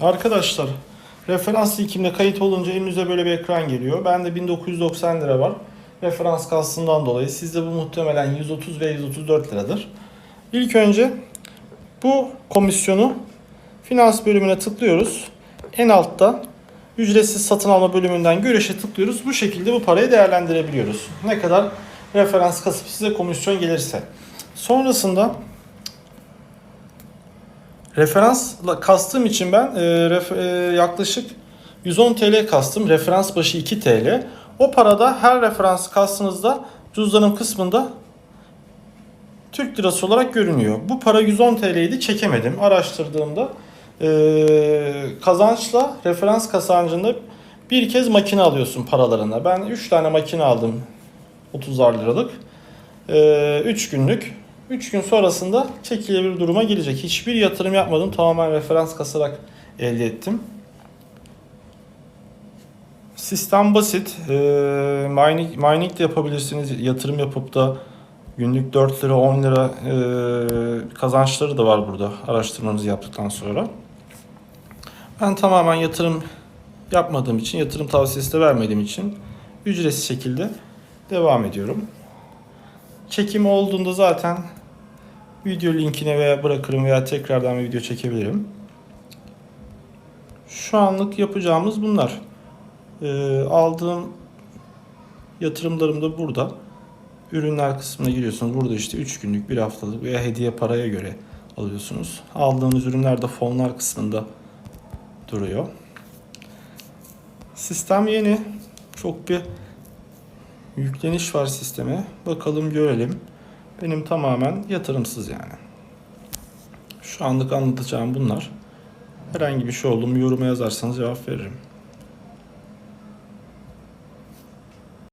Arkadaşlar referans ilkimle kayıt olunca elinize böyle bir ekran geliyor. Bende 1990 lira var. Referans kastından dolayı sizde bu muhtemelen 130 ve 134 liradır. İlk önce bu komisyonu finans bölümüne tıklıyoruz. En altta ücretsiz satın alma bölümünden görüşe tıklıyoruz. Bu şekilde bu parayı değerlendirebiliyoruz. Ne kadar referans kasıp size komisyon gelirse. Sonrasında referansla kastım için ben e, ref- e, yaklaşık 110 TL kastım. Referans başı 2 TL. O parada her referans kastınızda cüzdanın kısmında Türk lirası olarak görünüyor. Bu para 110 TL'ydi çekemedim. Araştırdığımda e, kazançla referans kazancında bir kez makine alıyorsun paralarına. Ben 3 tane makine aldım 30'ar liralık. 3 günlük. 3 gün sonrasında çekilebilir duruma gelecek. Hiçbir yatırım yapmadım. Tamamen referans kasarak elde ettim. Sistem basit. E, mining, mining de yapabilirsiniz. Yatırım yapıp da günlük 4 lira 10 lira e, kazançları da var burada araştırmanızı yaptıktan sonra. Ben tamamen yatırım yapmadığım için, yatırım tavsiyesi de vermediğim için ücretsiz şekilde devam ediyorum. Çekim olduğunda zaten video linkine veya bırakırım veya tekrardan bir video çekebilirim. Şu anlık yapacağımız bunlar. Ee, aldığım yatırımlarım da burada. Ürünler kısmına giriyorsunuz. Burada işte 3 günlük, 1 haftalık veya hediye paraya göre alıyorsunuz. Aldığınız ürünler de fonlar kısmında duruyor. Sistem yeni. Çok bir yükleniş var sisteme. Bakalım görelim. Benim tamamen yatırımsız yani. Şu anlık anlatacağım bunlar. Herhangi bir şey oldu mu yoruma yazarsanız cevap veririm.